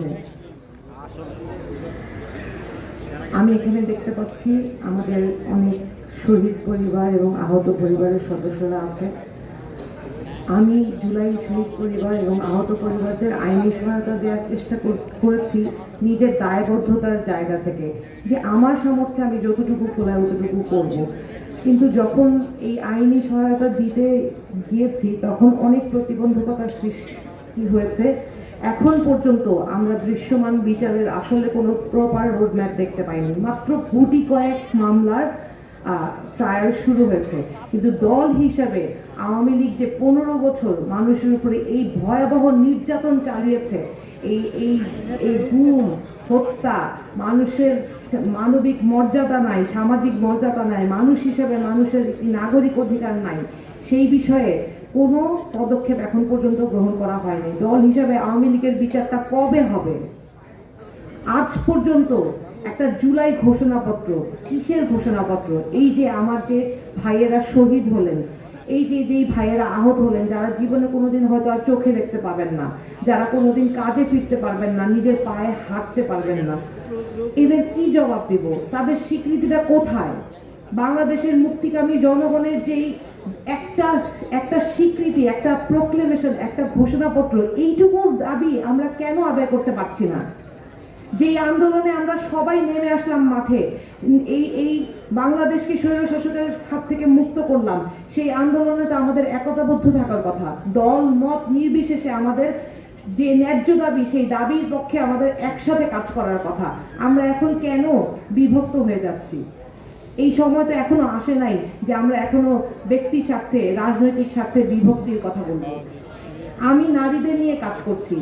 আছে আমি এখানে দেখতে পাচ্ছি আমাদের অনেক শহীদ পরিবার এবং আহত পরিবারের সদস্যরা আছে। আমি জুলাই শহীদ পরিবার এবং আহত পরিবারদের আইনি সহায়তা দেওয়ার চেষ্টা করেছি নিজের দায়বদ্ধতার জায়গা থেকে, যে আমার সামর্থ্যে আমি যতটুকু খোলায় অতটুকু করব। কিন্তু যখন এই আইনি সহায়তা দিতে গিয়েছি, তখন অনেক প্রতিবন্ধকতার সৃষ্টি হয়েছে। এখন পর্যন্ত আমরা দৃশ্যমান বিচারের আসলে কোনো প্রপার রোডম্যাপ দেখতে পাইনি। মাত্র গুটি কয়েক মামলার ট্রায়াল শুরু হয়েছে। কিন্তু দল হিসাবে আওয়ামী লীগ যে পনেরো বছর মানুষের উপরে এই ভয়াবহ নির্যাতন চালিয়েছে, এই এই এই গুম, হত্যা, মানুষের মানবিক মর্যাদা নাই, সামাজিক মর্যাদা নাই, মানুষ হিসেবে মানুষের একটি নাগরিক অধিকার নাই, সেই বিষয়ে কোনো পদক্ষেপ এখন পর্যন্ত গ্রহণ করা হয়নি। দল হিসাবে আওয়ামী লীগের বিচারটা কবে হবে? আজ পর্যন্ত একটা জুলাই ঘোষণাপত্র, কিসের ঘোষণাপত্র? এই যে আমার যে ভাইয়েরা শহীদ হলেন, এই যে যেই ভাইয়েরা আহত হলেন, যারা জীবনে কোনোদিন হয়তো আর চোখে দেখতে পাবেন না, যারা কোনোদিন কাজে ফিরতে পারবেন না, নিজের পায়ে হাঁটতে পারবেন না, এদের কি জবাব দেব? তাদের স্বীকৃতিটা কোথায়? বাংলাদেশের মুক্তিকামী জনগণের যেই একটা একটা স্বীকৃতি, একটা প্রোক্লেমেশন একটা ঘোষণাপত্র এইটুকু দাবি আমরা কেন আদায় করতে পারছি না? যেই আন্দোলনে আমরা সবাই নেমে আসলাম মাঠে, এই এই বাংলাদেশকে স্বৈর শাসকের হাত থেকে মুক্ত করলাম, সেই আন্দোলনে তো আমাদের একতাবদ্ধ থাকার কথা। দল, মত নির্বিশেষে আমাদের যে ন্যায্য দাবি, সেই দাবির পক্ষে আমাদের একসাথে কাজ করার কথা। আমরা এখন কেন বিভক্ত হয়ে যাচ্ছি? এই সময় তো এখনও আসে নাই যে আমরা এখনও ব্যক্তি স্বার্থে, রাজনৈতিক স্বার্থে বিভক্তির কথা বলব। আমি নারীদের নিয়ে কাজ করছি।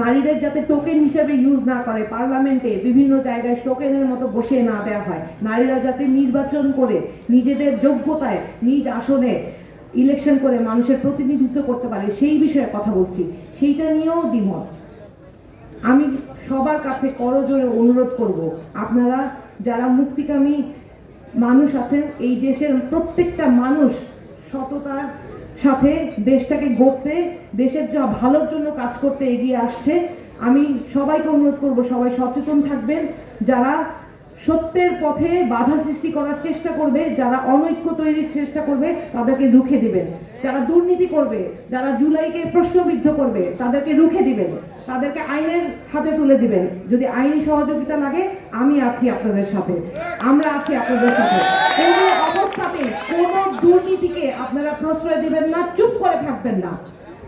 নারীদের যাতে টোকেন হিসেবে ইউজ না করে পার্লামেন্টে বিভিন্ন জায়গায় টোকেনের মতো বসে না দেওয়া হয়। নারীরা যাতে নির্বাচন করে, নিজেদের যোগ্যতায় নিজ আসনে ইলেকশন করে মানুষের প্রতিনিধিত্ব করতে পারে, সেই বিষয়ে কথা বলছি। সেইটা নিয়েও দ্বিমত। আমি সবার কাছে করজোরে অনুরোধ করব, আপনারা যারা মুক্তিকামী মানুষ আছেন, এই দেশের প্রত্যেকটা মানুষ সততার সাথে দেশটাকে গড়তে, দেশের যা ভালোর জন্য কাজ করতে এগিয়ে আসছে। আমি সবাইকে অনুরোধ করব, সবাই সচেতন থাকবেন। যারা সত্যের পথে বাধা সৃষ্টি করার চেষ্টা করবে, যারা অনৈক্য তৈরির চেষ্টা করবে, তাদেরকে রুখে দিবেন। যারা দুর্নীতি করবে, যারা জুলাইকে প্রশ্নবিদ্ধ করবে, তাদেরকে রুখে দিবেন। তাদেরকে আইনের হাতে তুলে দিবেন। যদি আইনি সহযোগিতা লাগে, আমি আছি আপনাদের সাথে। আমরা আছি আপনাদের সাথে। কোনো অবস্থাতে কোনো দুর্নীতিকে আপনারা প্রশ্রয় দিবেন না, চুপ করে থাকবেন না।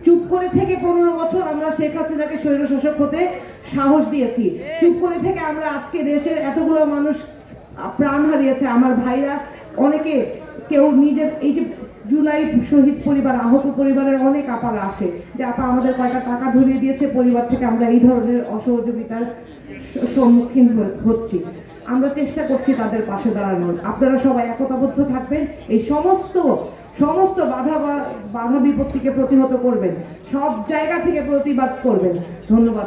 চুপ করে থেকে পনেরো বছর আমরা শেখ হাসিনাকে স্বৈরশাসক হতে সাহস দিয়েছি। চুপ করে থেকে আমরা আজকে দেশের এতগুলো মানুষ প্রাণ হারিয়েছে। আমার ভাইরা, অনেকে কেউ নিজের, এই যে জুলাই শহীদ পরিবার, আহত পরিবারের অনেক আপারা আসে যে, আপা, আমাদের কয়টা টাকা ধরিয়ে দিয়েছে পরিবার থেকে, আমরা এই ধরনের অসহযোগিতার সম্মুখীন হচ্ছি। আমরা চেষ্টা করছি তাদের পাশে দাঁড়ানোর। আপনারা সবাই একতাবদ্ধ থাকবেন। এই সমস্ত সমস্ত বাধা বাধা বিপত্তিকে প্রতিহত করবেন। সব জায়গা থেকে প্রতিবাদ করবেন। ধন্যবাদ।